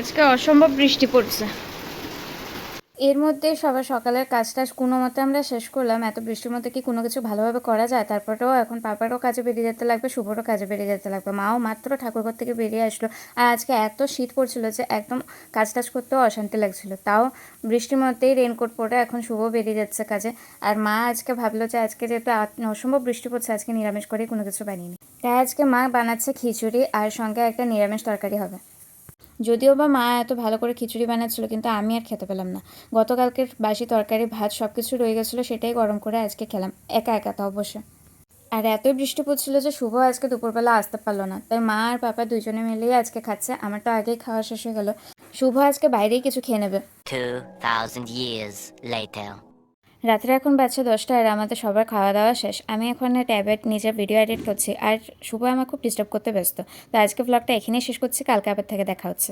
আজকে অসম্ভব বৃষ্টি পড়ছে। এর মধ্যে সবার সকালের কাজ টাজ কোনো মতে আমরা শেষ করলাম। এত বৃষ্টির মধ্যে কি কোনো কিছু ভালোভাবে করা যায়? তারপরেও এখন পাপারও কাজে বেরিয়ে যেতে লাগবে, শুভরও কাজে বেরিয়ে যেতে লাগবে। মাও মাত্র ঠাকুরঘর থেকে বেরিয়ে আসলো। আর আজকে এত শীত পড়ছিল যে একদম কাজ টাজ করতেও অশান্তি লাগছিল। তাও বৃষ্টির মধ্যেই রেনকোট পরে এখন শুভ বেরিয়ে যাচ্ছে কাজে। আর মা আজকে ভাবলো যে আজকে যেহেতু অসম্ভব বৃষ্টি পড়ছে, আজকে নিরামিষ করে কোনো কিছু বানিয়ে তাই আজকে মা বানাচ্ছে খিচুড়ি, আর সঙ্গে একটা নিরামিষ তরকারি হবে। যদিও বা মা এত ভালো করে খিচুড়ি বানাচ্ছিল কিন্তু আমি আর খেতে পেলাম না। গতকালকের বাসি তরকারি ভাত সব কিছু রয়ে গেছিল সেটাই গরম করে আজকে খেলাম একা একা তো অবশ্য। আর এতই বৃষ্টি পড়ছিল যে শুভ আজকে দুপুরবেলা আসতে পারল না। তাই মা আর পাপা দুজনে মিলেই আজকে খাচ্ছে আমার তো আগেই খাওয়া শেষ হয়ে গেল। শুভ আজকে বাইরেই কিছু খেয়ে নেবে। 2,000 years later. রাত্রে এখন বাচ্চা দশটা আর আমাদের সবার খাওয়া দাওয়া শেষ। আমি এখন ট্যাবলেট নিজের ভিডিও এডিট করছি আর শুভ আমার খুব ডিস্টার্ব করতে ব্যস্ত। তো আজকে ব্লগটা এখানেই শেষ করছি কালকে আবার থেকে দেখা হচ্ছে।